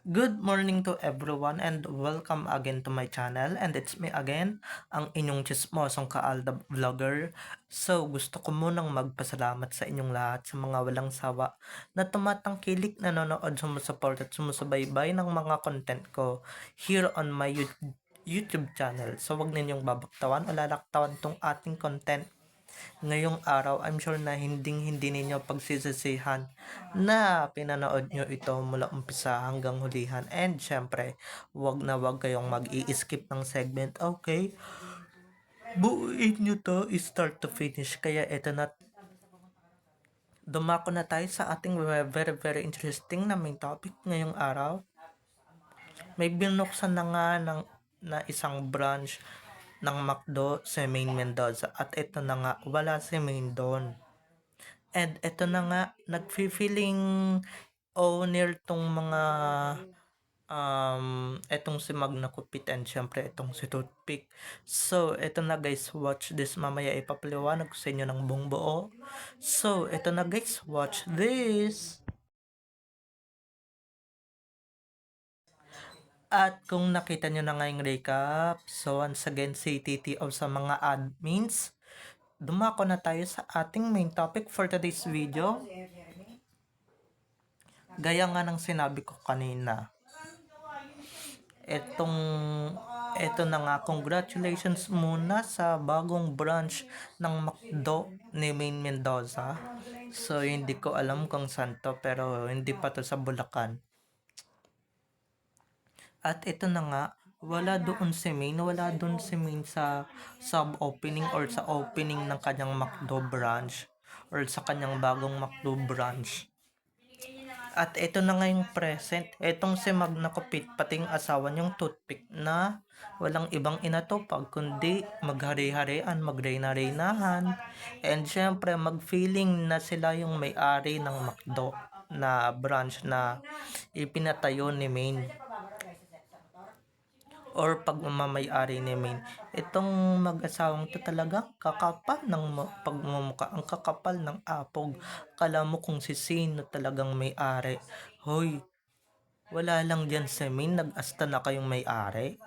Good morning to everyone and welcome again to my channel and it's me again, ang inyong chismosong kaalda vlogger. So gusto ko munang magpasalamat sa inyong lahat sa mga walang sawa na tumatangkilik, nanonood, sumusupport at sumusubaybay ng mga content ko here on my YouTube YouTube channel. So wag ninyong babaktawan o lalaktawan tong ating content ngayong araw, I'm sure na hinding-hindi ninyo pagsisisihan na pinanood nyo ito mula umpisa hanggang hulihan. And syempre, wag na wag kayong mag-i-skip ng segment. Okay? Buuin nyo to start to finish. Kaya ito na dumako na tayo sa ating very very interesting na main topic ngayong araw. May binuksan na nga ng, na isang branch ng McDo si Main Mendoza. At ito na nga, wala si Main doon. And ito na nga, nag-feeling owner tong mga um, etong si Magna Kupit and syempre itong si Toothpick. So, ito na guys, watch this. Mamaya ipapaliwanag ko sa inyo ng buong buo. So, ito na guys, watch this. At kung nakita nyo na nga yung recap, so once again, si TTO sa mga admins, dumako na tayo sa ating main topic for today's video. Gaya nga ng sinabi ko kanina, etong eto na nga, congratulations muna sa bagong branch ng McDo ni Main Mendoza. So, hindi ko alam kung saan to, pero hindi pa to sa Bulacan. At ito na nga, wala doon si Main, wala doon si Main sa sub-opening or sa opening ng kanyang McDo branch or sa kanyang bagong McDo branch. At ito na nga yung present. Itong si Magna Kupit, pating asawa niyong toothpick na walang ibang inatupag kundi maghari-harian, magreyna-reynahan. And syempre, mag-feeling na sila yung may-ari ng McDo na branch na ipinatayo ni Main or pagmamayari ni Main. Itong mag-asawang to talaga kakapal ng pagmumuka, ang kakapal ng apog. Kala mo kung si sino talagang may-ari. Hoy, wala lang diyan si Main, nag-asta na kayong may-ari.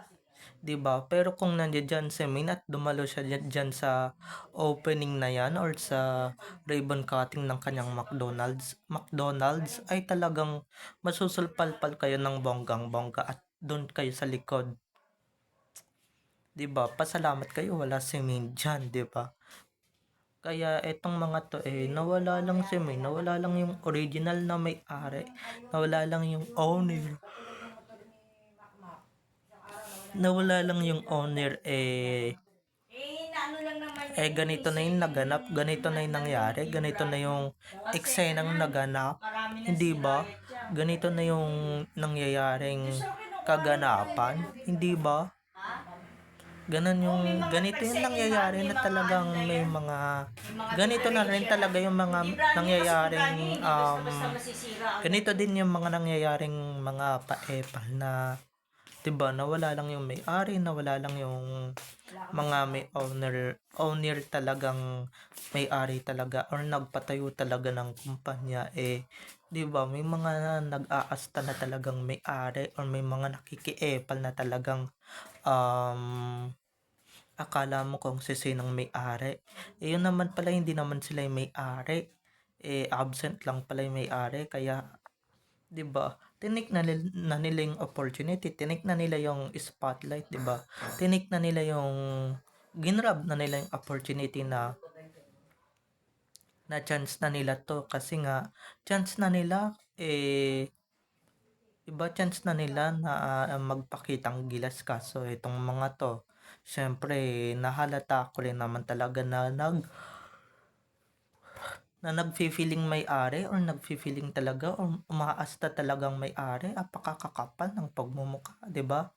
'di ba? Pero kung nandiyan dyan si Min at dumalo siya dyan, dyan sa opening na yan or sa ribbon cutting ng kanyang McDonald's, McDonald's ay talagang masusulpalpal kayo ng bonggang-bongga at doon kayo sa likod 'di ba? Pasalamat kayo wala si Main diyan, 'di ba? Kaya etong mga to eh nawala lang si Main, nawala lang yung original na may-ari, nawala lang yung owner. Nawala lang yung owner eh eh ganito na yung naganap, ganito na yung nangyari, ganito na yung eksenang naganap, hindi ba? Ganito na yung nangyayaring kaganapan, hindi ba? Ganon yung, ganito yung nangyayari na talagang may mga, ganito na rin talaga yung mga nangyayaring, um, ganito. din yung mga nangyayaring mga paepal na, diba, nawala lang yung may-ari, nawala lang yung mga may owner, owner talagang may-ari talaga or nagpatayo talaga ng kumpanya eh, 'di ba? May mga nag-aasta na talagang may-ari or may mga nakikiepal na talagang um, akala mo kung si sinong may-ari. Eh, yun naman pala, hindi naman sila yung may-ari. Eh, absent lang pala yung may-ari. Kaya, di ba tinik na, na nila yung opportunity. Tinik na nila yung spotlight, di ba Tinik na nila yung, ginrab na nila yung opportunity na na chance na nila to kasi nga chance na nila eh iba chance na nila na uh, magpakitang gilas kaso itong mga to syempre nahalata ko rin naman talaga na nag na nagfi-feeling may-ari or nagfi-feeling talaga or umaasta talagang may-ari apakakakapal ng pagmumukha, 'di ba?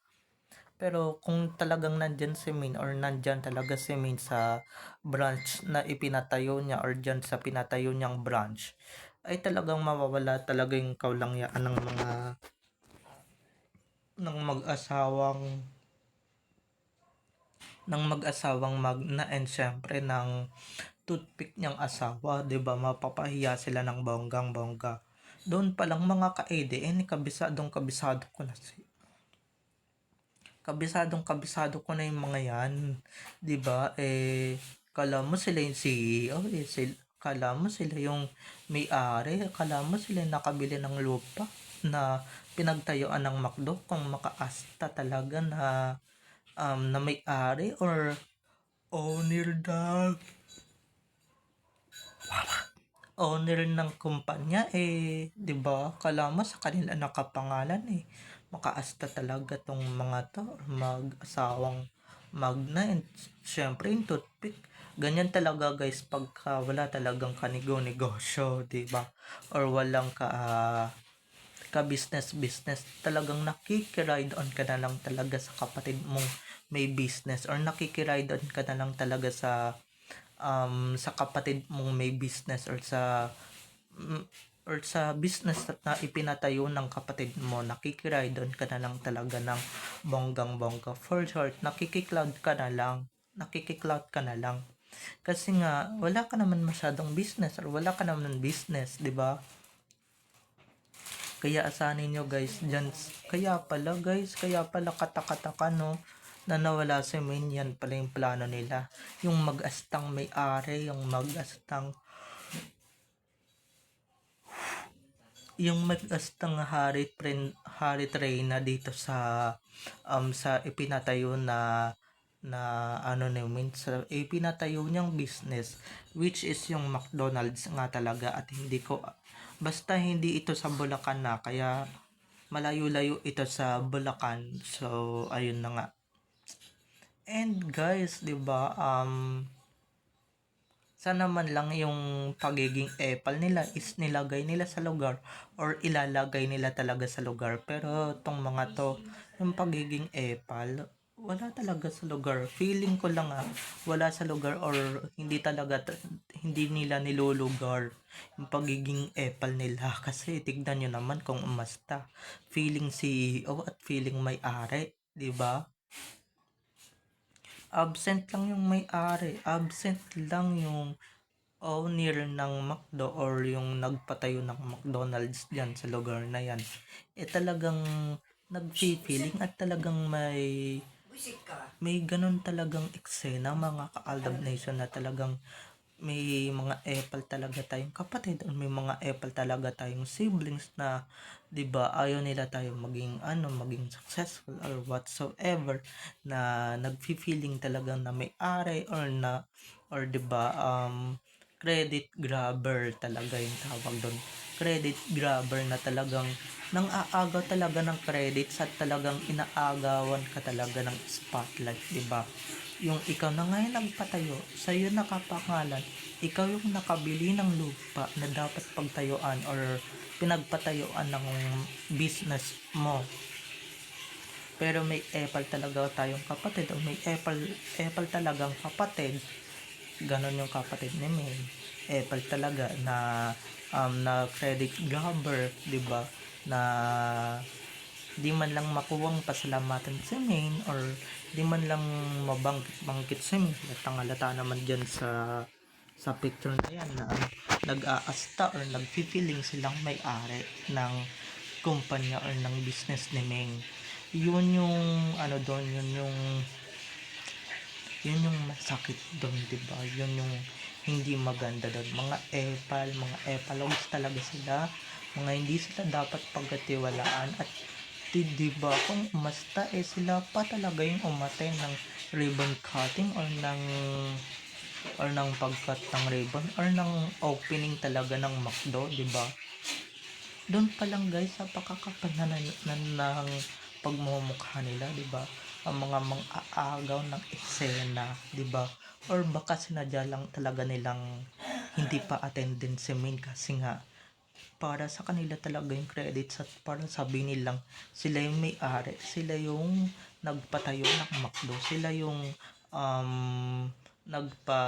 Pero kung talagang nandyan si Min or nandyan talaga si Min sa branch na ipinatayo niya or dyan sa pinatayo niyang branch, ay talagang mawawala talaga yung kaulangyaan ng mga ng mag-asawang ng mag-asawang Magna and syempre ng toothpick niyang asawa, 'di ba? Mapapahiya sila ng bonggang-bongga. Doon pa lang mga ka-ADN, kabisadong kabisado ko na si kabisadong kabisado ko na yung mga yan. 'Di ba Eh, kala mo sila yung CEO, eh, sila, kala mo sila yung may-ari, kala mo sila yung nakabili ng lupa na pinagtayuan ng McDo kung makaasta talaga na um, na may-ari or owner ng owner ng kumpanya eh 'di ba? Kala mo sa kanila nakapangalan eh. Makaasta talaga tong mga to. Mag-asawang magna and syempre yung toothpick. Ganyan talaga guys pagka wala talagang kanigo negosyo 'di ba? Or walang ka ah, ka business business talagang nakikiride on ka na lang talaga sa kapatid mong may business or nakikiride on ka na lang talaga sa um, sa kapatid mong may business or sa mm, or sa business na ipinatayo ng kapatid mo, nakikiride doon ka na lang talaga ng bonggang bongga. For short, nakikicloud ka na lang. Nakikicloud ka na lang. Kasi nga, wala ka naman masyadong business or wala ka naman business, di ba? Kaya asanin nyo guys, dyan, kaya pala guys, kaya pala katakataka no, na nawala si Min, yan pala yung plano nila. Yung mag-astang may-ari, yung mag-astang yung mag-astang hari tren hari Reyna dito sa um sa ipinatayo na na ano namin sa ipinatayo niyang business which is yung McDonald's nga talaga at hindi ko basta hindi ito sa Bulacan na kaya malayo-layo ito sa Bulacan so ayun na nga and guys 'di ba um sana man lang yung pagiging epal nila is nilagay nila sa lugar or ilalagay nila talaga sa lugar. Pero tong mga to, yung pagiging epal, wala talaga sa lugar. Feeling ko lang ah, wala sa lugar or hindi talaga, hindi nila nilulugar yung pagiging epal nila. Kasi tignan nyo naman kung umasta. Feeling CEO at feeling may-ari, di ba? Absent lang yung may-ari, absent lang yung owner ng McDo or yung nagpatayo ng McDonald's diyan sa lugar na yan. Eh talagang nag-feeling at talagang may may ganun talagang eksena mga ka-Aldab Nation na talagang may mga epal talaga tayong kapatid o may mga epal talaga tayong siblings na 'di ba ayaw nila tayo maging ano maging successful or whatsoever na nagfi-feeling talaga na may ari or na or 'di ba um credit grabber talaga yung tawag doon. Credit grabber na talagang nang aagaw talaga ng credits at talagang inaagawan ka talaga ng spotlight 'di ba yung ikaw na ngayon nagpatayo, sa iyo nakapangalan, ikaw yung nakabili ng lupa na dapat pagtayuan or pinagpatayuan ng business mo. Pero may epal talaga tayong kapatid o may epal, epal talagang kapatid. Ganon yung kapatid ni May. Epal talaga na um, na credit grabber, 'di ba? Na di man lang makuwang pasalamatan si Main or di man lang mabangkit-bangkit si Main. Natangalata naman dyan sa sa picture na yan na nag-aasta or nag-feeling silang may-ari ng kumpanya or ng business ni Meng. Yun yung ano doon yun yung yun yung masakit doon di ba? Yun yung hindi maganda doon. Mga epal mga epalogs talaga sila. Mga hindi sila dapat pagkatiwalaan at di, di ba kung umasta eh sila pa talaga yung umatay ng ribbon cutting or ng or ng pagkat ng ribbon or ng opening talaga ng McDo, di ba? Doon pa lang guys, na, na, ng pagmumukha nila, di ba? Ang mga mang-aagaw ng eksena, di ba? Or baka sinadya lang talaga nilang hindi pa attendance si Min kasi nga para sa kanila talaga yung credits at para sabi nilang sila yung may-ari, sila yung nagpatayo ng McDo, sila yung um, nagpa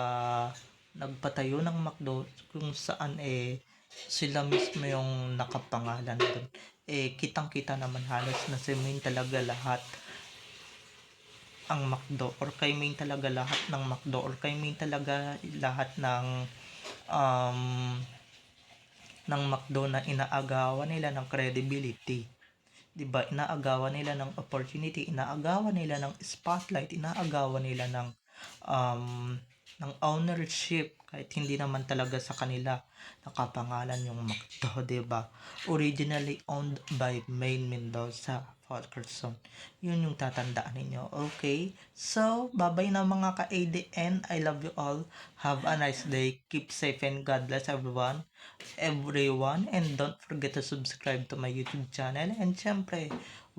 nagpatayo ng McDo kung saan eh sila mismo yung nakapangalan doon. Eh kitang-kita naman halos na si Main talaga lahat ang McDo or kay Main talaga lahat ng McDo or kay Main talaga lahat ng um, ng McDo na inaagawan nila ng credibility. 'Di ba? Inaagawan nila ng opportunity, inaagawan nila ng spotlight, inaagawan nila ng um, ng ownership kahit hindi naman talaga sa kanila nakapangalan yung McDo, 'di ba? Originally owned by Maine Mendoza Fulkerson. Yun yung tatandaan ninyo. Okay? So, bye-bye na mga ka-ADN. I love you all. Have a nice day. Keep safe and God bless everyone. Everyone. And don't forget to subscribe to my YouTube channel. And syempre,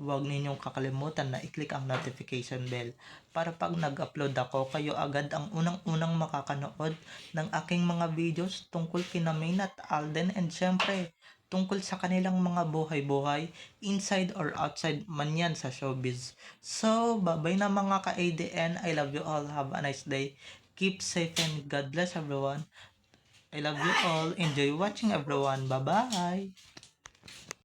huwag ninyong kakalimutan na i-click ang notification bell para pag nag-upload ako, kayo agad ang unang-unang makakanood ng aking mga videos tungkol kina Maine at Alden and syempre, tungkol sa kanilang mga buhay-buhay, inside or outside man yan sa showbiz. So, babay na mga ka-ADN. I love you all. Have a nice day. Keep safe and God bless everyone. I love you all. Enjoy watching everyone. Bye-bye.